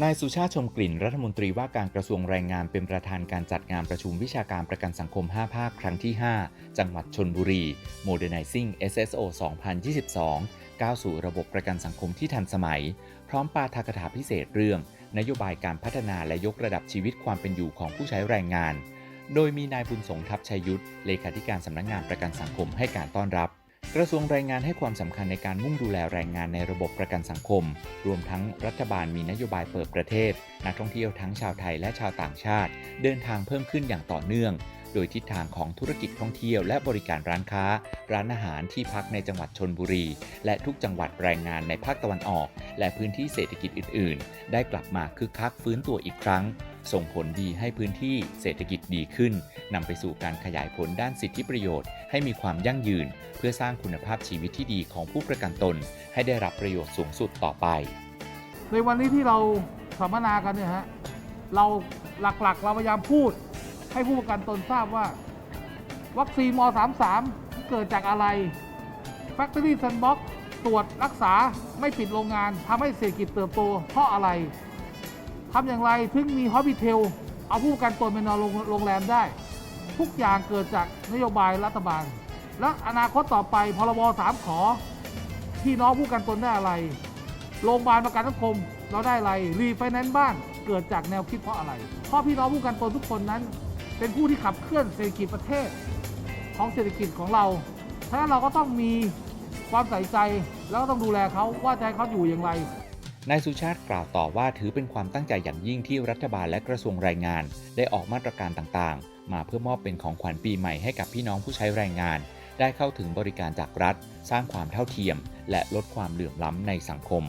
นายสุชาติชมกลิ่นรัฐมนตรีว่าการกระทรวงแรงงานเป็นประธานการจัดงานประชุมวิชาการประกันสังคม 5 ภาคครั้งที่ 5 จังหวัดชนบุรี Modernizing SSO 2022 ก้าวสู่ระบบประกันสังคมที่ทันสมัย พร้อมปาฐกถาพิเศษเรื่อง นโยบายการพัฒนาและยกระดับชีวิตความเป็นอยู่ของผู้ใช้แรงงาน โดยมีนายบุญสงทัพชัยยุทธเลขาธิการสำนักงานประกันสังคมให้การต้อนรับ กระทรวงแรงงานให้ความสำคัญในการมุ่งดูแลแรงงานในระบบประกันสังคม รวมทั้งรัฐบาลมีนโยบายเปิดประเทศ นักท่องเที่ยวทั้งชาวไทยและชาวต่างชาติ เดินทางเพิ่มขึ้นอย่างต่อเนื่อง โดยทิศทางของธุรกิจท่องเที่ยวและบริการร้านค้า ร้านอาหารที่พักในจังหวัดชนบุรี และทุกจังหวัดแรงงานในภาคตะวันออก และพื้นที่เศรษฐกิจอื่น ๆ ได้กลับมาคึกคักฟื้นตัวอีกครั้ง ส่งผลดีให้พื้นที่เศรษฐกิจดีขึ้นนำไปสู่การขยายผลด้านสิทธิประโยชน์ ให้มีความยั่งยืน เพื่อสร้างคุณภาพชีวิตที่ดีของผู้ประกันตน ให้ได้รับประโยชน์สูงสุดต่อไป ในวันนี้ที่เราสัมมนากันเนี่ยฮะเราหลักๆ เราพยายามพูด ให้ผู้ประกันตนทราบว่า วัคซีนม 33 เกิดจากอะไร Factory Sandbox ตรวจรักษาไม่ปิดโรงงานทำให้เศรษฐกิจเติบโตเพราะอะไรทำอย่างไรถึงมีฮอสพิเทลเอาผู้ประกันตนไปนอนโรงงแรมได้ ทุกอย่างเกิดจากนโยบายรัฐบาล และอนาคตต่อไปพรบ3ขอพี่น้องผู้ประกันตนได้อะไร โรงพยาบาลประกันสังคมเราได้อะไร รีไฟแนนซ์บ้านเกิดจากแนวคิดเพราะอะไร เพราะพี่น้องผู้กันตนทุกคนนั้น เป็นผู้ที่ขับเคลื่อนเศรษฐกิจประเทศของเศรษฐกิจของเราฉะนั้นเราก็ต้องมีความใส่ใจแล้วก็ต้องดูแลเขาว่าให้เขาอยู่อย่างไรนายสุชาติกล่าวต่อว่าถือเป็นความตั้งใจอย่างยิ่งที่รัฐบาลและกระทรวงแรงงาน ได้ออกมาตรการต่างๆ มาเพื่อมอบเป็นของขวัญปีใหม่ให้กับพี่น้องผู้ใช้แรงงาน ได้เข้าถึงบริการจากรัฐ สร้างความเท่าเทียม และลดความเหลื่อมล้ำในสังคม